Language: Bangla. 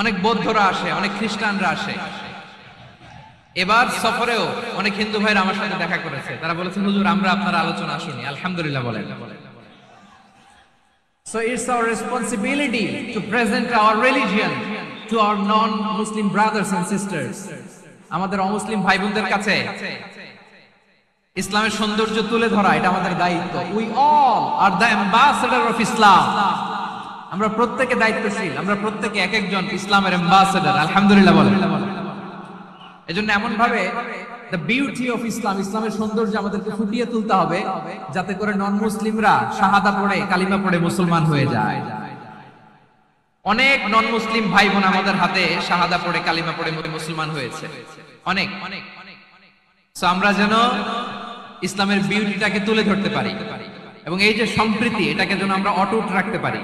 অনেক বৌদ্ধরা আসে, অনেক খ্রিস্টানরা আসে। এবার সফরেও অনেক হিন্দু ভাইরা আমার সাথে দেখা করেছে। তারা বলেছে, হুজুর, আমরা আপনার আলোচনা শুনি। আলহামদুলিল্লাহ বলেন। So it's our responsibility to present our religion to our non-Muslim brothers and sisters. আমাদের অমুসলিম ভাই বোনদের কাছে ইসলামের সৌন্দর্য তুলে ধরা, এটা আমাদের দায়িত্ব। We all are the ambassador of Islam আমরা প্রত্যেকে দায়িত্বশীল, আমরা প্রত্যেকে এক একজন ইসলামের অ্যাম্বাসেডার আলহামদুলিল্লাহ বলেন। এজন্য এমন ভাবে বিউটি অফ ইসলাম ইসলামের সৌন্দর্য আমাদেরকে ফুটিয়ে তুলতে হবে, যাতে করে নন মুসলিমরা শাহাদা পড়ে, কালিমা পড়ে মুসলমান হয়ে যায়। অনেক নন মুসলিম ভাই বোন আমাদের হাতে শাহাদা পড়ে, কালিমা পড়ে মুসলমান হয়েছে। অনেক। অনেক আমরা যেন ইসলামের বিউটিটাকে তুলে ধরতে পারি এবং এই যে সম্প্রীতি, এটাকে যেন আমরা অটুট রাখতে পারি।